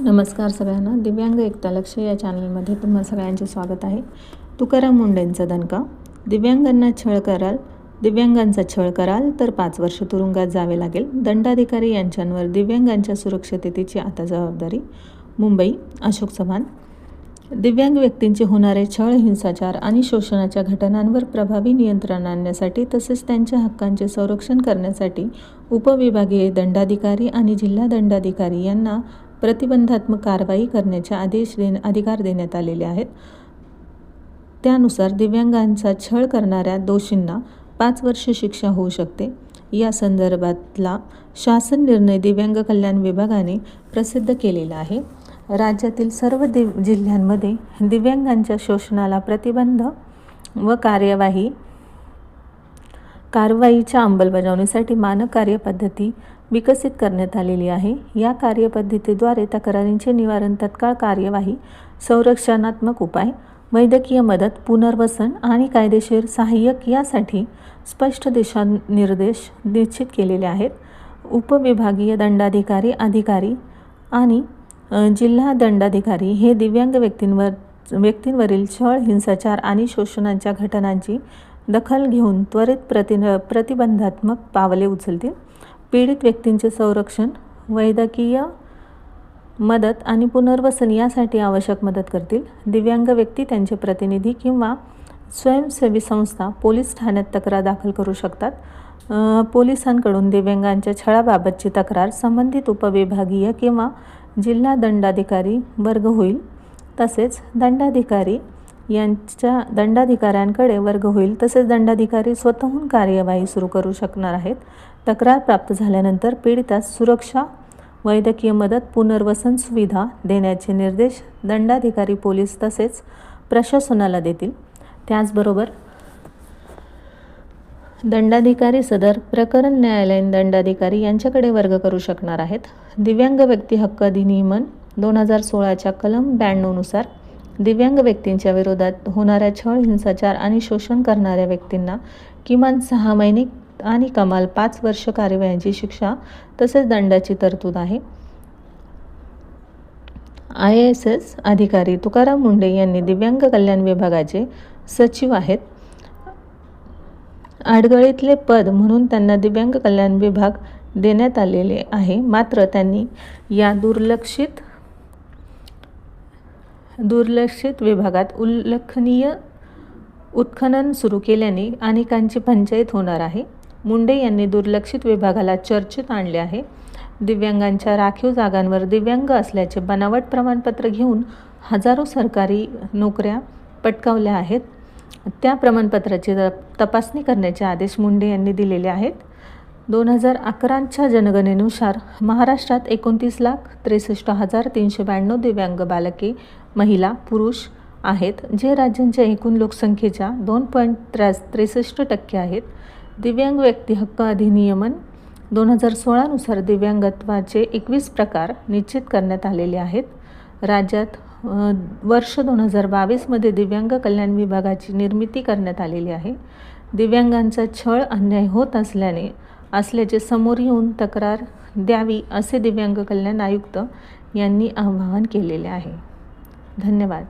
नमस्कार सगळ्यांना. दिव्यांग एकता लक्ष या चॅनलमध्ये तुम्हा सगळ्यांचे स्वागत आहे. तुकाराम मुंडेंचा दणका. दिव्यांगांना छळ कराल दिव्यांगांचा छळ कराल तर पाच वर्ष तुरुंगात जावे लागेल. दंडाधिकारी यांच्यांवर दिव्यांगांच्या सुरक्षिततेची आता जबाबदारी. मुंबई अशोक चव्हाण. दिव्यांग व्यक्तींचे होणारे छळ हिंसाचार आणि शोषणाच्या घटनांवर प्रभावी नियंत्रण आणण्यासाठी तसेच त्यांच्या हक्कांचे संरक्षण करण्यासाठी उपविभागीय दंडाधिकारी आणि जिल्हा दंडाधिकारी यांना प्रतिबंधात्मक कारवाई करण्याचे आदेश देण अधिकार देण्यात आलेले आहेत. त्यानुसार दिव्यांगांचा छळ करणाऱ्या दोषींना पाच वर्ष शिक्षा होऊ शकते. या संदर्भातला शासन निर्णय दिव्यांग कल्याण विभागाने प्रसिद्ध केलेला आहे. राज्यातील सर्व दिव जिल्ह्यांमध्ये दिव्यांगांच्या शोषणाला प्रतिबंध व कार्यवाही कारवाईच्या अंमलबजावणीसाठी मानक कार्यपद्धती विकसित करण्यात आलेली आहे. या कार्यपद्धतीद्वारे तक्रारींचे निवारण तत्काळ कार्यवाही संरक्षणात्मक उपाय वैद्यकीय मदत पुनर्वसन आणि कायदेशीर सहाय्यक यासाठी स्पष्ट दिशानिर्देश निश्चित केलेले आहेत. उपविभागीय दंडाधिकारी अधिकारी आणि जिल्हा दंडाधिकारी हे दिव्यांग व्यक्तींवर व्यक्तींवरील छळ हिंसाचार आणि शोषणाच्या घटनांची दखल घेऊन त्वरित प्रति प्रतिबंधात्मक पावले उचलतील. पीडित व्यक्तींचे संरक्षण वैद्यकीय मदत आणि पुनर्वसन यासाठी आवश्यक मदत करतील. दिव्यांग व्यक्ती त्यांचे प्रतिनिधी किंवा स्वयंसेवी संस्था पोलीस ठाण्यात तक्रार दाखल करू शकतात. पोलिसांकडून दिव्यांगांच्या छळाबाबतची तक्रार संबंधित उपविभागीय किंवा जिल्हा दंडाधिकारी वर्ग होईल. तसेच दंडाधिकारी यांच्या दंडाधिकाऱ्यांकडे वर्ग होईल. तसेच दंडाधिकारी स्वतःहून कार्यवाही सुरू करू शकणार आहेत. तक्रार प्राप्त झाल्यानंतर पीडितास सुरक्षा वैद्यकीय मदत पुनर्वसन सुविधा देण्याचे निर्देश दंडाधिकारी पोलीस तसेच प्रशासनाला देतील. त्याचबरोबर दंडाधिकारी सदर प्रकरण न्यायालयीन दंडाधिकारी यांच्याकडे वर्ग करू शकणार आहेत. दिव्यांग व्यक्ती हक्क अधिनियमन दोन हजार सोळाच्या कलम ब्याण्णवनुसार दिव्यांग व्यक्तींच्या विरोधात होणाऱ्या छळ हिंसाचार आणि शोषण करणाऱ्या व्यक्तींना किमान सहा महिने आणि कमाल पाच वर्ष कार्यवाहीची शिक्षा तसेच दंडाची तरतूद आहे. आय एस एस अधिकारी तुकाराम मुंडे यांनी दिव्यांग कल्याण विभागाचे सचिव आहेत. आडगळीतले पद म्हणून त्यांना दिव्यांग कल्याण विभाग देण्यात आलेले आहे. मात्र त्यांनी या दुर्लक्षित दुर्लक्षित विभागात उल्लेखनीय उत्खनन सुरू केल्याने अनेकांची पंचायत होणार आहे. मुंडे यांनी दुर्लक्षित विभागाला चर्चेत आणले आहे. दिव्यांगांच्या राखीव जागांवर दिव्यांग असल्याचे बनावट प्रमाणपत्र घेऊन हजारो सरकारी नोकऱ्या पटकावल्या आहेत. त्या प्रमाणपत्राची तपासणी करण्याचे आदेश मुंडे यांनी दिलेले आहेत. दोन हजार अकराच्या जनगणनेनुसार महाराष्ट्रात एकोणतीस लाख त्रेसष्ट हजार तीनशे ब्याण्णव दिव्यांग बालके महिला पुरुष आहेत जे राज्यांच्या एकूण लोकसंख्येच्या दोन पॉईंट त्र्या त्रेसष्ट टक्के आहेत. दिव्यांग व्यक्ती हक्क अधिनियमन दोन हजार सोळानुसार दिव्यांगत्वाचे एकवीस प्रकार निश्चित करण्यात आलेले आहेत. राज्यात वर्ष दोन हजार बावीसमध्ये दिव्यांग कल्याण विभागाची निर्मिती करण्यात आलेली आहे. दिव्यांगांचा छळ अन्याय होत असल्याने असल्याचे समोर येऊन तक्रार द्यावी असे दिव्यांग कल्याण आयुक्त यांनी आवाहन केलेले आहे. धन्यवाद.